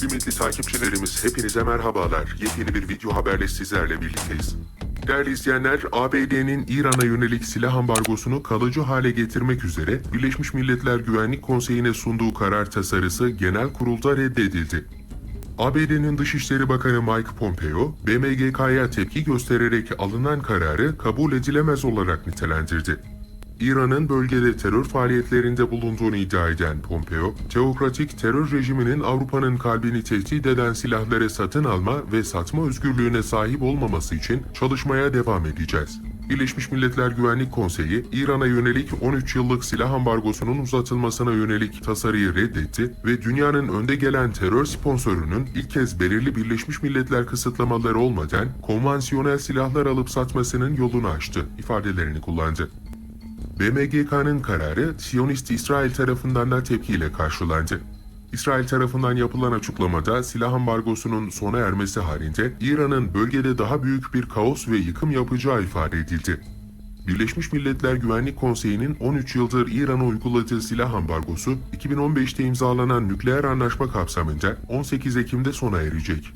Kıymetli takipçilerimiz hepinize merhabalar. Yepyeni bir video haberle sizlerle birlikteyiz. Değerli izleyenler, ABD'nin İran'a yönelik silah ambargosunu kalıcı hale getirmek üzere Birleşmiş Milletler Güvenlik Konseyi'ne sunduğu karar tasarısı genel kurulda reddedildi. ABD'nin Dışişleri Bakanı Mike Pompeo, BMGK'ya tepki göstererek alınan kararı kabul edilemez olarak nitelendirdi. İran'ın bölgede terör faaliyetlerinde bulunduğunu iddia eden Pompeo, teokratik terör rejiminin Avrupa'nın kalbini tehdit eden silahları satın alma ve satma özgürlüğüne sahip olmaması için çalışmaya devam edeceğiz. Birleşmiş Milletler Güvenlik Konseyi, İran'a yönelik 13 yıllık silah ambargosunun uzatılmasına yönelik tasarıyı reddetti ve dünyanın önde gelen terör sponsorunun ilk kez belirli Birleşmiş Milletler kısıtlamaları olmadan konvansiyonel silahlar alıp satmasının yolunu açtı ifadelerini kullandı. BMGK'nın kararı Siyonist İsrail tarafından da tepkiyle karşılandı. İsrail tarafından yapılan açıklamada silah ambargosunun sona ermesi halinde İran'ın bölgede daha büyük bir kaos ve yıkım yapacağı ifade edildi. Birleşmiş Milletler Güvenlik Konseyi'nin 13 yıldır İran'a uyguladığı silah ambargosu 2015'te imzalanan nükleer anlaşma kapsamında 18 Ekim'de sona erecek.